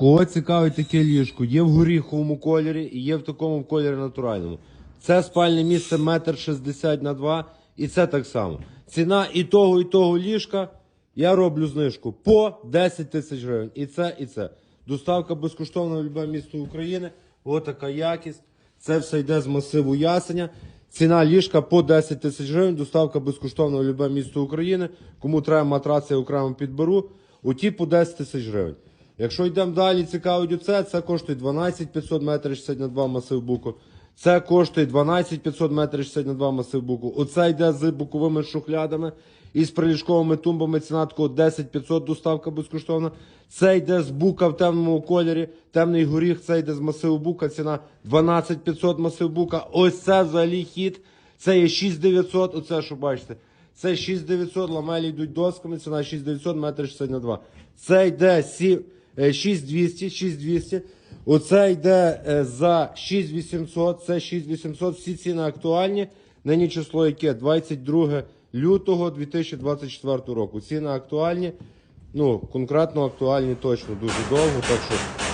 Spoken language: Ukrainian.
Кого цікавить таке ліжко? Є в горіховому кольорі і є в такому кольорі натуральному. Це спальне місце метр шістдесят на два, і це так само. Ціна і того, і того ліжка я роблю знижку по 10 тисяч гривень. І це, і це. Доставка безкоштовна в любе місто України. Ось така якість. Це все йде з масиву ясеня. Ціна ліжка по 10 тисяч гривень, доставка безкоштовна в любе місто України. Кому треба матраці, я окремо підберу. Оті по 10 тисяч гривень. Якщо йдемо далі, цікавить оце, це коштує 12 500 метрів 60 на 2 масив буку. Це коштує 12 500 метрів 60 на 2 масив буку. Оце йде з боковими шухлядами і з приліжковими тумбами. Ціна такого 10 500 доставка безкоштовна. Це йде з бука в темному кольорі, темний горіх, це йде з масиву бука, ціна 12 500 масив бука. Ось це взагалі хід. Це є 6900, оце що бачите. Це 6900, ламелі йдуть досками, ціна 6900, метр 60 на 2. Це йде сі- е, 6200, 6200. Оце йде е, за 6800, це 6800, всі ціни актуальні. Нині число яке? 22 лютого 2024 року. Ціни актуальні, ну, конкретно актуальні точно дуже довго, так що